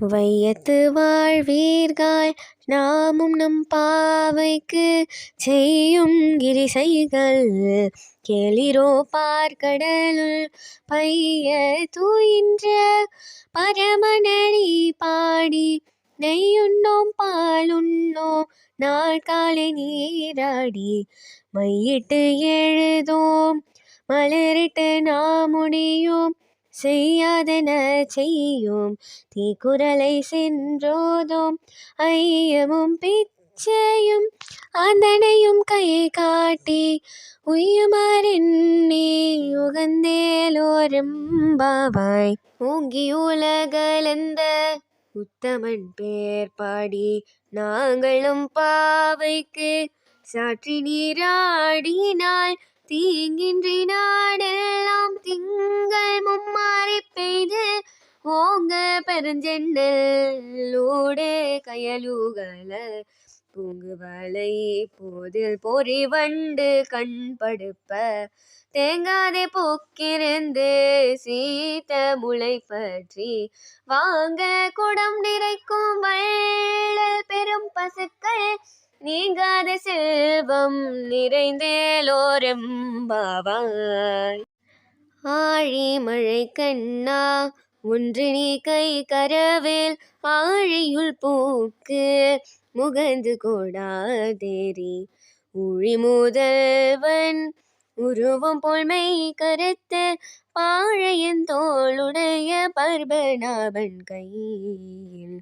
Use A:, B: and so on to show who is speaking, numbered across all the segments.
A: வையத்து வாழ்வீர்கள் நாமும் நம் பாவைக்கு செய்யும் கிரிசைகள். கேளிரோ பார்க்கடலுள் பைய தூயின்ற பரமணி பாடி நெய்யுண்ணோம் பாலுண்ணோம் நாட்காலை நீராடி மையிட்டு எழுதோம் மலரிட்டு நாம் முடியும் செய்யாதென செய்யோம். தீக்குறளை சென்றோதோம் ஐயமும் பிச்சையும் அந்தனையும் கை காட்டி உய்யுமாறெண்ணி உகந்தேலோரெம்பாவாய் ஓங்கி உலகலந்த உத்தமன் பேர் பாடி நாங்களும் பாவைக்கு சாற்றி நீராடினால் தீங்கின்றி நாடெல்லாம் திங்கள் மும்மாறி பெய்து ஓங்க பெருஞ்சென்னல் ஊடே கயலுகல. பூங்குவலை போதில் பொறி வண்டு கண் படுப்ப. தேங்காதே போக்கிருந்து சீத்த முளை பற்றி வாங்க குடம் நிறைக்கும் வள்ளல் பெரும் பசுக்கள். நீங்காத செல்வம் நிறைந்தேலோரெம்பாவாய் ஆழி மழை கண்ணா ஒன்று நீ கை கரவேல் ஆழியுள் பூக்கு முகந்து கொடாதேரி உழி முதல்வன் உருவம் போல்மை கருத்து பாழையன் தோளுடைய பர்பநாபன் கையில்.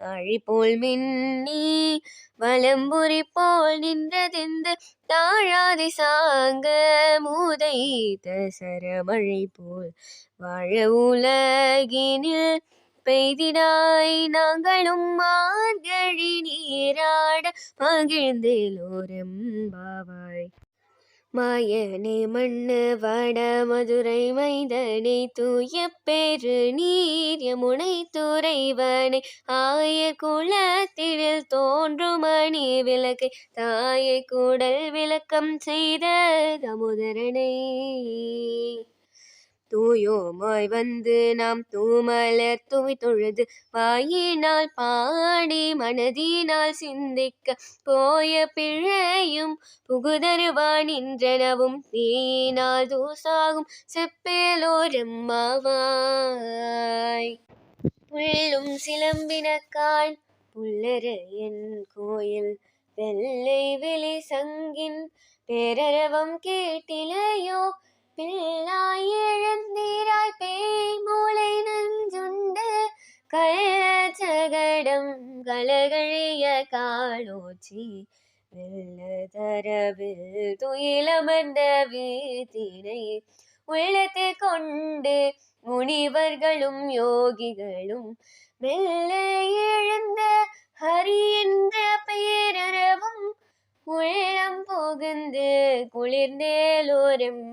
A: ஆழி போல் மின்னி வலம்புரி போல் நின்றதெந்து தாழாதி சாங்க மூதைத்த சரமழை போல் வாழ உலகினில் பெய்திடாய் நாங்களும் மார்கழி நீராட மகிழ்ந்தேலோரும் பாவாய் மாயனே மண்ணு வட மதுரை மைந்தனை தூய பெரு நீர் யமுனை துறைவனை. ஆய குலத்திழில் தோன்றும் அணி விளக்கை தாயை கூடல் விளக்கம் செய்த தமுதரனை. தூயோமாய் வந்து நாம் தூமலர் துவி தொழுது வாயினால் பாடி மனதினால் சிந்திக்க போய பிழையும் புகுதருவான் நின்றனவும் தீனால் தூசாகும் செப்பேலோரம்மாவாய். புள்ளும் சிலம்பினக்கால் புல்லர என் கோயில் வெள்ளை வெளி சங்கின் பேரரவம் கேட்டிலையோ பிள்ளாய் கள்ளச்சகடம் கலகழிய காலோச்சி வெள்ள தரவில் துயிலமர்ந்த வீத்தினை உள்ளத்தை கொண்டு முனிவர்களும் யோகிகளும் மெல்ல எழுந்த ஹரி என்ற பெயரவும் உள்ளம் புகுந்து குளிர்ந்தேலோரும்